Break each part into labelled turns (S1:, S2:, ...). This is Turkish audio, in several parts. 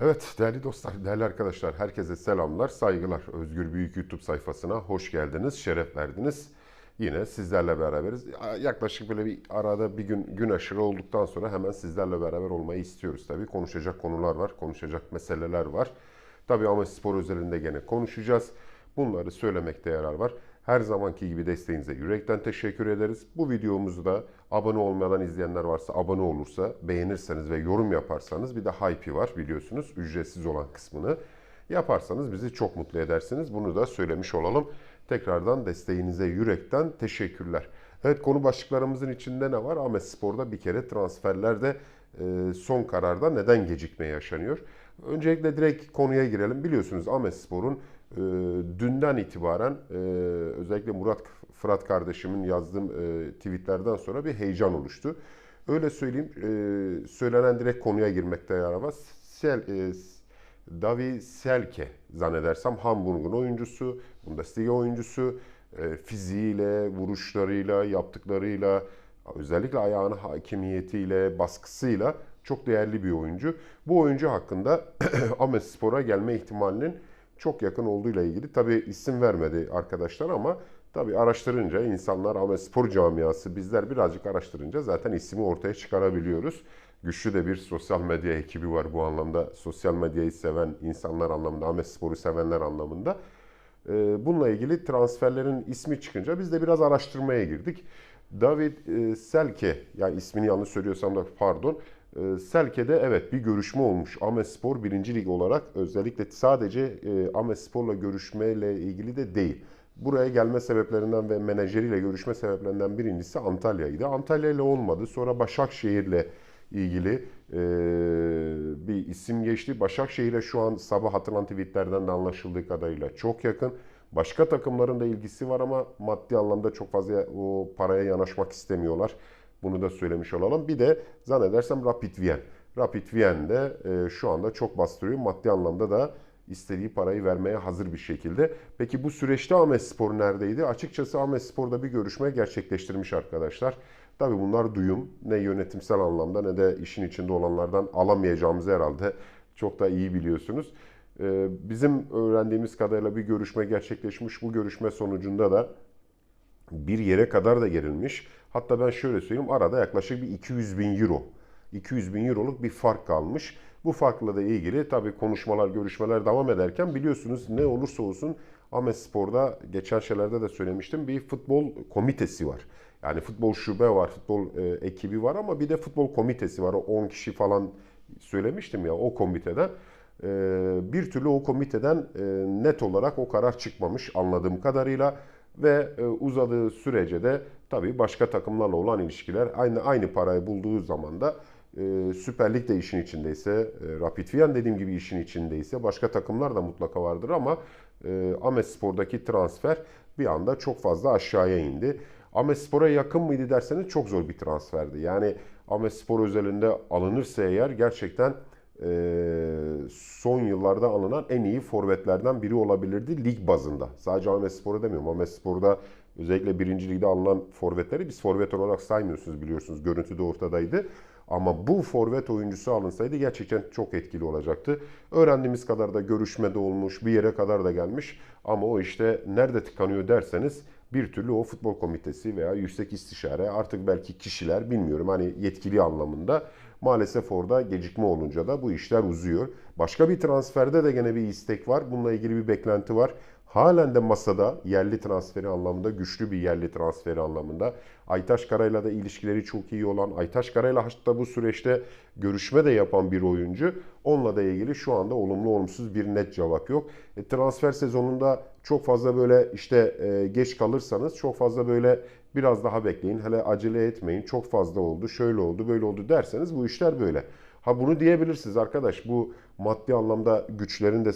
S1: Evet değerli dostlar, değerli arkadaşlar herkese selamlar, saygılar. Özgür Büyük YouTube sayfasına hoş geldiniz, şeref verdiniz. Yine sizlerle beraberiz. Yaklaşık böyle bir arada bir gün gün aşırı olduktan sonra hemen sizlerle beraber olmayı istiyoruz tabii. Konuşacak konular var, konuşacak meseleler var. Tabii ama spor özelinde gene konuşacağız. Bunları söylemekte yarar var. Her zamanki gibi desteğinize yürekten teşekkür ederiz. Bu videomuzu da abone olmadan izleyenler varsa abone olursa, beğenirseniz ve yorum yaparsanız bir de hype'i var biliyorsunuz ücretsiz olan kısmını yaparsanız bizi çok mutlu edersiniz. Bunu da söylemiş olalım. Tekrardan desteğinize yürekten teşekkürler. Evet konu başlıklarımızın içinde ne var? Ahmet Spor'da bir kere transferlerde e, son kararda neden gecikme yaşanıyor? Öncelikle direkt konuya girelim. Biliyorsunuz Ahmet Spor'un e, dünden itibaren e, özellikle Murat Fırat kardeşimin yazdığım e, tweetlerden sonra bir heyecan oluştu. Öyle söyleyeyim, e, söylenen direkt konuya girmekte yarar var. Sel, e, Davi Selke zannedersem Hamburg'un oyuncusu, Bundesliga oyuncusu. E, fiziğiyle, vuruşlarıyla, yaptıklarıyla, özellikle ayağının hakimiyetiyle, baskısıyla çok değerli bir oyuncu. Bu oyuncu hakkında Ahmet gelme ihtimalinin çok yakın olduğuyla ilgili tabi isim vermedi arkadaşlar ama tabi araştırınca insanlar Ahmet Spor camiası bizler birazcık araştırınca zaten ismi ortaya çıkarabiliyoruz. Güçlü de bir sosyal medya ekibi var bu anlamda. Sosyal medyayı seven insanlar anlamında, Ahmet Spor'u sevenler anlamında. Ee, bununla ilgili transferlerin ismi çıkınca biz de biraz araştırmaya girdik. David e, Selke, yani ismini yanlış söylüyorsam da pardon. E, Selke'de evet bir görüşme olmuş. Ahmet Spor 1. Lig olarak özellikle sadece e, Ahmet Spor'la görüşmeyle ilgili de değil. Buraya gelme sebeplerinden ve menajeriyle görüşme sebeplerinden birincisi Antalya'ydı. Antalya ile olmadı. Sonra Başakşehir'le ilgili e, bir isim geçti. Başakşehir'e şu an sabah atılan tweetlerden de anlaşıldığı kadarıyla çok yakın. Başka takımların da ilgisi var ama maddi anlamda çok fazla o paraya yanaşmak istemiyorlar. Bunu da söylemiş olalım. Bir de zannedersem Rapid Wien. Rapid Wien de e, şu anda çok bastırıyor. Maddi anlamda da istediği parayı vermeye hazır bir şekilde. Peki bu süreçte Ahmet Spor neredeydi? Açıkçası Ahmet Spor'da bir görüşme gerçekleştirmiş arkadaşlar. Tabii bunlar duyum. Ne yönetimsel anlamda ne de işin içinde olanlardan alamayacağımızı herhalde çok da iyi biliyorsunuz. Ee, bizim öğrendiğimiz kadarıyla bir görüşme gerçekleşmiş. Bu görüşme sonucunda da bir yere kadar da gerilmiş. Hatta ben şöyle söyleyeyim arada yaklaşık bir 200 bin euro. 200 bin euroluk bir fark kalmış. Bu farkla da ilgili tabii konuşmalar, görüşmeler devam ederken biliyorsunuz ne olursa olsun Ahmet Spor'da geçen şeylerde de söylemiştim bir futbol komitesi var. Yani futbol şube var, futbol e, ekibi var ama bir de futbol komitesi var. O 10 kişi falan söylemiştim ya o komiteden. E, bir türlü o komiteden e, net olarak o karar çıkmamış anladığım kadarıyla ve e, uzadığı sürece de tabii başka takımlarla olan ilişkiler aynı aynı parayı bulduğu zaman da e, Süper Lig de işin içindeyse, e, Rapid Wien dediğim gibi işin içindeyse başka takımlar da mutlaka vardır ama e, Ames Spor'daki transfer bir anda çok fazla aşağıya indi. Ames Spor'a yakın mıydı derseniz çok zor bir transferdi. Yani Ames Spor özelinde alınırsa eğer gerçekten son yıllarda alınan en iyi forvetlerden biri olabilirdi lig bazında. Sadece Ahmet Spor'u demiyorum. Ahmet Spor'da özellikle birinci ligde alınan forvetleri biz forvet olarak saymıyorsunuz biliyorsunuz. Görüntü de ortadaydı. Ama bu forvet oyuncusu alınsaydı gerçekten çok etkili olacaktı. Öğrendiğimiz kadar da görüşmede olmuş, bir yere kadar da gelmiş. Ama o işte nerede tıkanıyor derseniz bir türlü o futbol komitesi veya yüksek istişare artık belki kişiler bilmiyorum hani yetkili anlamında maalesef orada gecikme olunca da bu işler uzuyor. Başka bir transferde de gene bir istek var. Bununla ilgili bir beklenti var. Halen de masada yerli transferi anlamında, güçlü bir yerli transferi anlamında. Aytaş Karay'la da ilişkileri çok iyi olan, Aytaş Karay'la hatta bu süreçte görüşme de yapan bir oyuncu. Onunla da ilgili şu anda olumlu olumsuz bir net cevap yok. E, transfer sezonunda çok fazla böyle işte e, geç kalırsanız çok fazla böyle biraz daha bekleyin. Hele acele etmeyin. Çok fazla oldu, şöyle oldu, böyle oldu derseniz bu işler böyle. Ha bunu diyebilirsiniz arkadaş bu maddi anlamda güçlerin de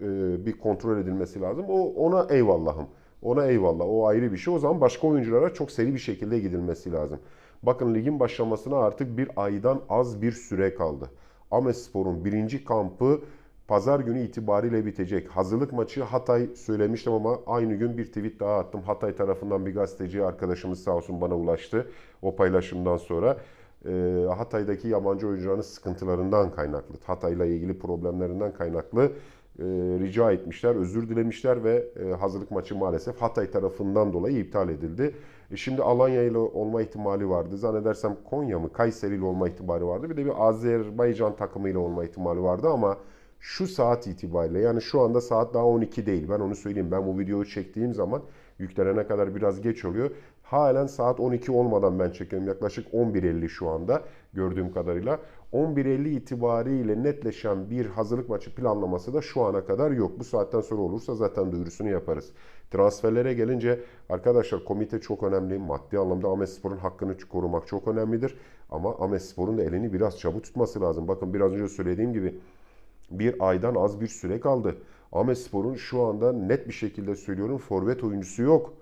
S1: e, bir kontrol edilmesi lazım. O ona eyvallahım. Ona eyvallah. O ayrı bir şey. O zaman başka oyunculara çok seri bir şekilde gidilmesi lazım. Bakın ligin başlamasına artık bir aydan az bir süre kaldı. Amespor'un birinci kampı pazar günü itibariyle bitecek. Hazırlık maçı Hatay söylemiştim ama aynı gün bir tweet daha attım. Hatay tarafından bir gazeteci arkadaşımız sağ olsun bana ulaştı o paylaşımdan sonra. E, Hatay'daki yabancı oyuncuların sıkıntılarından kaynaklı, Hatay'la ilgili problemlerinden kaynaklı e, rica etmişler, özür dilemişler ve e, hazırlık maçı maalesef Hatay tarafından dolayı iptal edildi. E, şimdi Alanya ile olma ihtimali vardı. Zannedersem Konya mı, Kayseri ile olma ihtimali vardı. Bir de bir Azerbaycan takımıyla olma ihtimali vardı ama şu saat itibariyle yani şu anda saat daha 12 değil. Ben onu söyleyeyim. Ben bu videoyu çektiğim zaman yüklenene kadar biraz geç oluyor. Halen saat 12 olmadan ben çekiyorum. Yaklaşık 11.50 şu anda gördüğüm kadarıyla. 11.50 itibariyle netleşen bir hazırlık maçı planlaması da şu ana kadar yok. Bu saatten sonra olursa zaten duyurusunu yaparız. Transferlere gelince arkadaşlar komite çok önemli. Maddi anlamda Amespor'un hakkını korumak çok önemlidir. Ama Amespor'un da elini biraz çabuk tutması lazım. Bakın biraz önce söylediğim gibi bir aydan az bir süre kaldı. Amespor'un şu anda net bir şekilde söylüyorum forvet oyuncusu yok.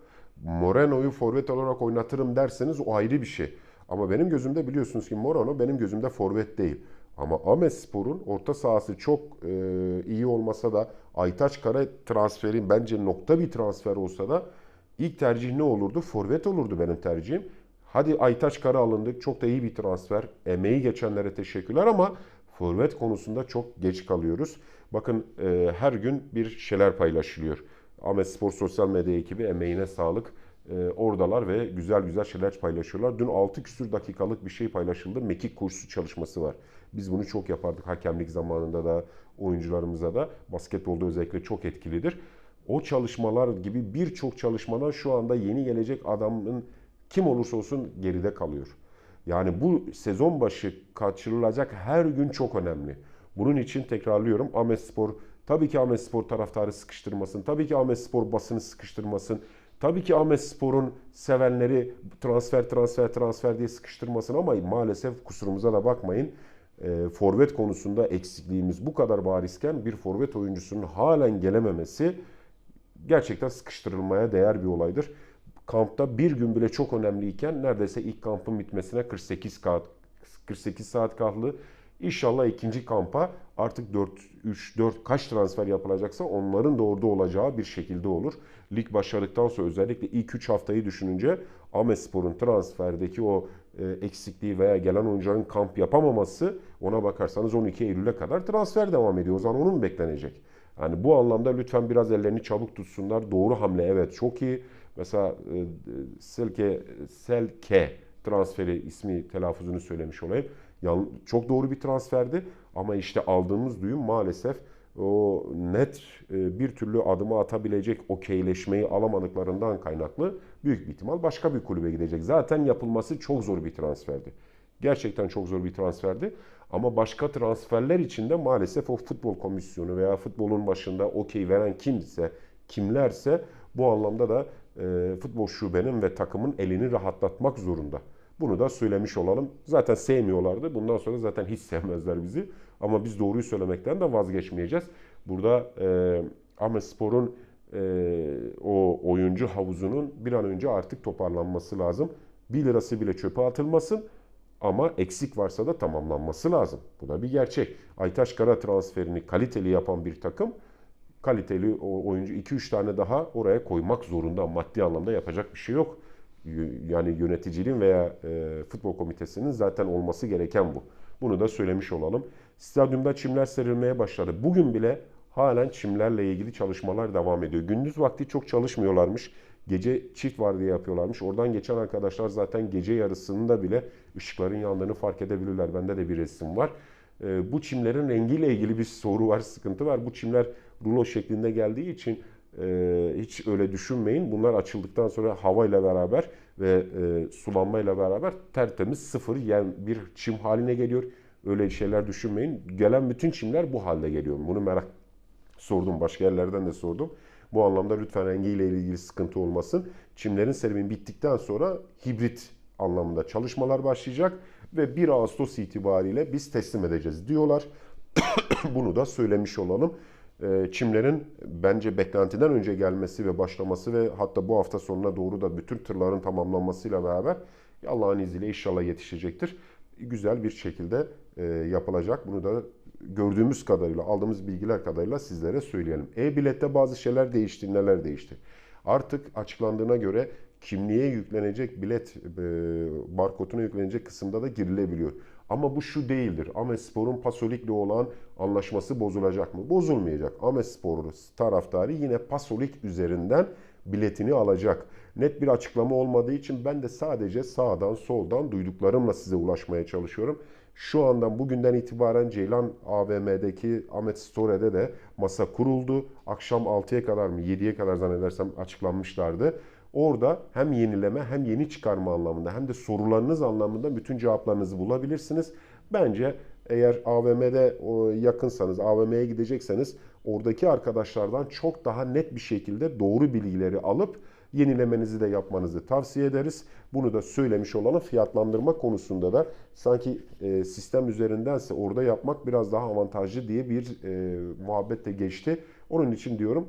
S1: Moreno'yu forvet olarak oynatırım derseniz o ayrı bir şey. Ama benim gözümde biliyorsunuz ki Moreno benim gözümde forvet değil. Ama Amespor'un orta sahası çok e, iyi olmasa da Aytaç Kara transferi bence nokta bir transfer olsa da ilk tercih ne olurdu? Forvet olurdu benim tercihim. Hadi Aytaç Kara alındı. Çok da iyi bir transfer. Emeği geçenlere teşekkürler ama forvet konusunda çok geç kalıyoruz. Bakın e, her gün bir şeyler paylaşılıyor. Ahmet Spor sosyal medya ekibi emeğine sağlık. E, oradalar ve güzel güzel şeyler paylaşıyorlar. Dün 6 küsür dakikalık bir şey paylaşıldı. Mekik kursu çalışması var. Biz bunu çok yapardık hakemlik zamanında da oyuncularımıza da. Basketbolda özellikle çok etkilidir. O çalışmalar gibi birçok çalışmadan şu anda yeni gelecek adamın kim olursa olsun geride kalıyor. Yani bu sezon başı kaçırılacak her gün çok önemli. Bunun için tekrarlıyorum Ahmet Spor tabii ki Ahmet Spor taraftarı sıkıştırmasın. Tabii ki Ahmet Spor basını sıkıştırmasın. Tabii ki Ahmet Spor'un sevenleri transfer transfer transfer diye sıkıştırmasın ama maalesef kusurumuza da bakmayın. E, forvet konusunda eksikliğimiz bu kadar barizken bir forvet oyuncusunun halen gelememesi gerçekten sıkıştırılmaya değer bir olaydır. Kampta bir gün bile çok önemliyken neredeyse ilk kampın bitmesine 48 saat 48 saat kaldı. İnşallah ikinci kampa artık 4 3 4 kaç transfer yapılacaksa onların da orada olacağı bir şekilde olur. Lig başladıktan sonra özellikle ilk 3 haftayı düşününce Amespor'un transferdeki o e, eksikliği veya gelen oyuncuların kamp yapamaması ona bakarsanız 12 Eylül'e kadar transfer devam ediyor. O zaman onun beklenecek. Yani bu anlamda lütfen biraz ellerini çabuk tutsunlar. Doğru hamle evet çok iyi. Mesela e, Selke, Selke transferi ismi telaffuzunu söylemiş olayım. Çok doğru bir transferdi ama işte aldığımız duyum maalesef o net e, bir türlü adımı atabilecek okeyleşmeyi alamadıklarından kaynaklı büyük bir ihtimal başka bir kulübe gidecek. Zaten yapılması çok zor bir transferdi. Gerçekten çok zor bir transferdi. Ama başka transferler için de maalesef o futbol komisyonu veya futbolun başında okey veren kimse, kimlerse bu anlamda da e, futbol şubenin ve takımın elini rahatlatmak zorunda. Bunu da söylemiş olalım. Zaten sevmiyorlardı. Bundan sonra zaten hiç sevmezler bizi. Ama biz doğruyu söylemekten de vazgeçmeyeceğiz. Burada e, Ahmet e, o oyuncu havuzunun bir an önce artık toparlanması lazım. 1 lirası bile çöpe atılmasın. Ama eksik varsa da tamamlanması lazım. Bu da bir gerçek. Aytaş Kara transferini kaliteli yapan bir takım kaliteli oyuncu 2-3 tane daha oraya koymak zorunda. Maddi anlamda yapacak bir şey yok. Yani yöneticiliğin veya e, futbol komitesinin zaten olması gereken bu. Bunu da söylemiş olalım. Stadyumda çimler serilmeye başladı. Bugün bile halen çimlerle ilgili çalışmalar devam ediyor. Gündüz vakti çok çalışmıyorlarmış. Gece çift vardiya yapıyorlarmış. Oradan geçen arkadaşlar zaten gece yarısında bile ışıkların yandığını fark edebilirler. Bende de bir resim var. E, bu çimlerin rengiyle ilgili bir soru var, sıkıntı var. Bu çimler rulo şeklinde geldiği için e, hiç öyle düşünmeyin. Bunlar açıldıktan sonra havayla beraber ve e, sulanmayla beraber tertemiz sıfır yani bir çim haline geliyor. Öyle şeyler düşünmeyin. Gelen bütün çimler bu halde geliyor. Bunu merak sordum. Başka yerlerden de sordum. Bu anlamda lütfen rengiyle ilgili sıkıntı olmasın. Çimlerin serimi bittikten sonra hibrit anlamında çalışmalar başlayacak ve 1 Ağustos itibariyle biz teslim edeceğiz diyorlar. Bunu da söylemiş olalım. Ee, çimlerin bence beklentiden önce gelmesi ve başlaması ve hatta bu hafta sonuna doğru da bütün tırların tamamlanmasıyla beraber Allah'ın izniyle inşallah yetişecektir. Güzel bir şekilde e, yapılacak. Bunu da gördüğümüz kadarıyla, aldığımız bilgiler kadarıyla sizlere söyleyelim. E-bilette bazı şeyler değişti. Neler değişti? Artık açıklandığına göre kimliğe yüklenecek bilet e, barkoduna yüklenecek kısımda da girilebiliyor. Ama bu şu değildir. Amespor'un Pasolik'le olan anlaşması bozulacak mı? Bozulmayacak. Amespor taraftarı yine Pasolik üzerinden biletini alacak. Net bir açıklama olmadığı için ben de sadece sağdan soldan duyduklarımla size ulaşmaya çalışıyorum. Şu andan bugünden itibaren Ceylan AVM'deki Ahmet Store'de de masa kuruldu. Akşam 6'ya kadar mı 7'ye kadar zannedersem açıklanmışlardı. Orada hem yenileme hem yeni çıkarma anlamında hem de sorularınız anlamında bütün cevaplarınızı bulabilirsiniz. Bence eğer AVM'de yakınsanız, AVM'ye gidecekseniz oradaki arkadaşlardan çok daha net bir şekilde doğru bilgileri alıp yenilemenizi de yapmanızı tavsiye ederiz. Bunu da söylemiş olalım. Fiyatlandırma konusunda da sanki e, sistem üzerindense orada yapmak biraz daha avantajlı diye bir e, muhabbet de geçti. Onun için diyorum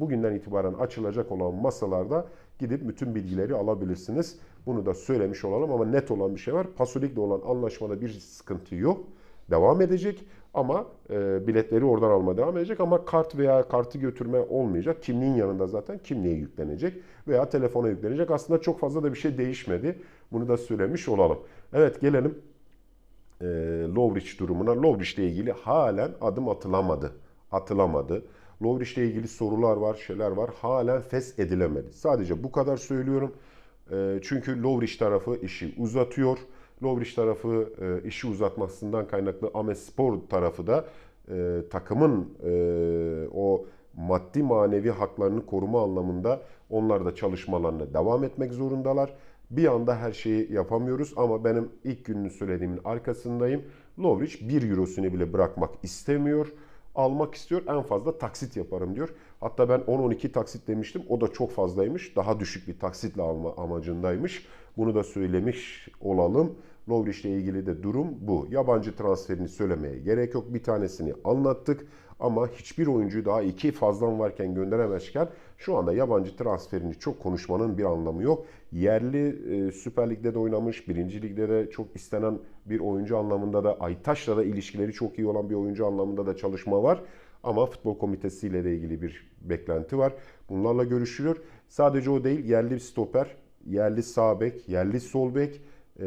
S1: bugünden itibaren açılacak olan masalarda gidip bütün bilgileri alabilirsiniz. Bunu da söylemiş olalım ama net olan bir şey var. Pasolik'le olan anlaşmada bir sıkıntı yok. Devam edecek ama e, biletleri oradan alma devam edecek ama kart veya kartı götürme olmayacak. Kimliğin yanında zaten kimliğe yüklenecek veya telefona yüklenecek. Aslında çok fazla da bir şey değişmedi. Bunu da söylemiş olalım. Evet gelelim e, Lovric durumuna. Lovric ile ilgili halen adım atılamadı. Atılamadı. Lovric ile ilgili sorular var, şeyler var. Halen fes edilemedi. Sadece bu kadar söylüyorum. E, çünkü Lovric tarafı işi uzatıyor. Lovric tarafı e, işi uzatmasından kaynaklı Ames Spor tarafı da e, takımın e, o maddi manevi haklarını koruma anlamında onlar da çalışmalarına devam etmek zorundalar. Bir anda her şeyi yapamıyoruz ama benim ilk gününü söylediğimin arkasındayım. Lovric 1 eurosunu bile bırakmak istemiyor. Almak istiyor en fazla taksit yaparım diyor. Hatta ben 10-12 taksit demiştim. O da çok fazlaymış. Daha düşük bir taksitle alma amacındaymış. Bunu da söylemiş olalım. Lovric ile ilgili de durum bu. Yabancı transferini söylemeye gerek yok. Bir tanesini anlattık. Ama hiçbir oyuncuyu daha iki fazlan varken gönderemezken şu anda yabancı transferini çok konuşmanın bir anlamı yok. Yerli e, Süper Lig'de de oynamış, birinci Lig'de de çok istenen bir oyuncu anlamında da Aytaş'la da ilişkileri çok iyi olan bir oyuncu anlamında da çalışma var. Ama futbol komitesiyle de ilgili bir beklenti var. Bunlarla görüşülüyor. Sadece o değil, yerli stoper, yerli sağ bek, yerli sol bek, e,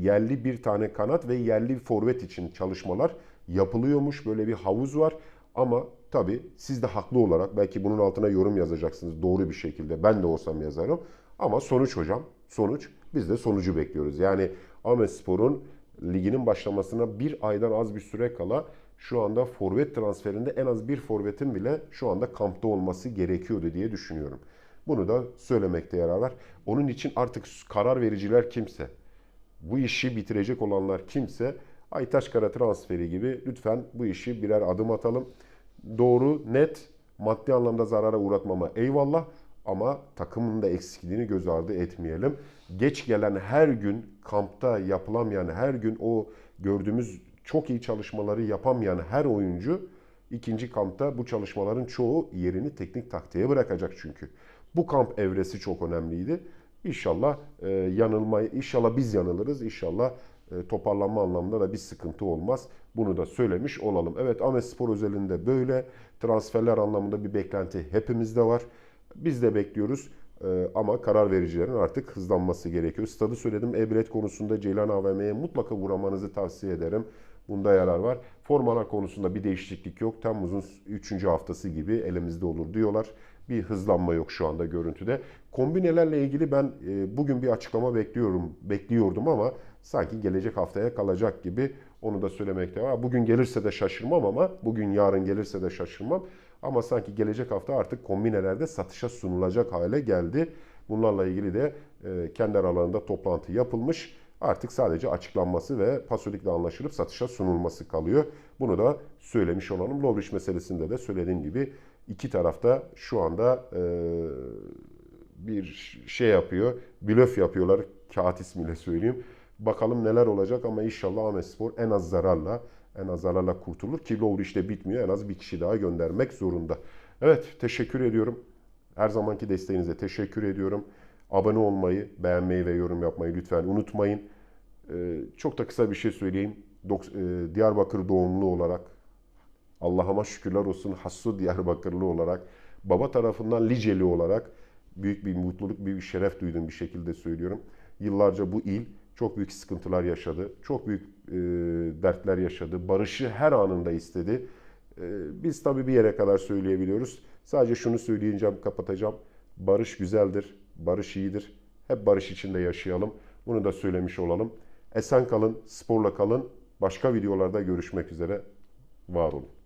S1: yerli bir tane kanat ve yerli bir forvet için çalışmalar yapılıyormuş. Böyle bir havuz var. Ama tabii siz de haklı olarak belki bunun altına yorum yazacaksınız doğru bir şekilde. Ben de olsam yazarım. Ama sonuç hocam, sonuç biz de sonucu bekliyoruz. Yani Ahmet Spor'un liginin başlamasına bir aydan az bir süre kala şu anda forvet transferinde en az bir forvetin bile şu anda kampta olması gerekiyordu diye düşünüyorum. Bunu da söylemekte yarar var. Onun için artık karar vericiler kimse, bu işi bitirecek olanlar kimse Aytaş Kara transferi gibi lütfen bu işi birer adım atalım. Doğru, net, maddi anlamda zarara uğratmama eyvallah ama takımın da eksikliğini göz ardı etmeyelim. Geç gelen her gün kampta yapılamayan her gün o gördüğümüz çok iyi çalışmaları yapamayan her oyuncu ikinci kampta bu çalışmaların çoğu yerini teknik taktiğe bırakacak çünkü. Bu kamp evresi çok önemliydi. İnşallah e, yanılmayı, inşallah biz yanılırız. İnşallah e, toparlanma anlamında da bir sıkıntı olmaz. Bunu da söylemiş olalım. Evet Ahmet Spor özelinde böyle transferler anlamında bir beklenti hepimizde var. Biz de bekliyoruz. Ee, ama karar vericilerin artık hızlanması gerekiyor. Stadı söyledim. E-bilet konusunda Ceylan AVM'ye mutlaka uğramanızı tavsiye ederim. Bunda yarar var. Formalar konusunda bir değişiklik yok. Temmuz'un 3. haftası gibi elimizde olur diyorlar. Bir hızlanma yok şu anda görüntüde. Kombinelerle ilgili ben e, bugün bir açıklama bekliyorum, bekliyordum ama sanki gelecek haftaya kalacak gibi onu da söylemekte var. Bugün gelirse de şaşırmam ama bugün yarın gelirse de şaşırmam. Ama sanki gelecek hafta artık kombinelerde satışa sunulacak hale geldi. Bunlarla ilgili de e, kendi aralarında toplantı yapılmış. Artık sadece açıklanması ve Pasolik'le anlaşılıp satışa sunulması kalıyor. Bunu da söylemiş olalım. Lovric meselesinde de söylediğim gibi iki tarafta şu anda e, bir şey yapıyor, blöf yapıyorlar. Kağıt ismiyle söyleyeyim. Bakalım neler olacak ama inşallah Ahmet Spor en az zararla en az zararla kurtulur ki Lovric de bitmiyor. En az bir kişi daha göndermek zorunda. Evet teşekkür ediyorum. Her zamanki desteğinize teşekkür ediyorum. Abone olmayı, beğenmeyi ve yorum yapmayı lütfen unutmayın. Ee, çok da kısa bir şey söyleyeyim. E, Diyarbakır doğumlu olarak Allah'ıma şükürler olsun Hassu Diyarbakırlı olarak baba tarafından Liceli olarak büyük bir mutluluk, büyük bir şeref duyduğum bir şekilde söylüyorum. Yıllarca bu il çok büyük sıkıntılar yaşadı. Çok büyük e, dertler yaşadı. Barışı her anında istedi. E, biz tabii bir yere kadar söyleyebiliyoruz. Sadece şunu söyleyeceğim, kapatacağım. Barış güzeldir, barış iyidir. Hep barış içinde yaşayalım. Bunu da söylemiş olalım. Esen kalın, sporla kalın. Başka videolarda görüşmek üzere. Var olun.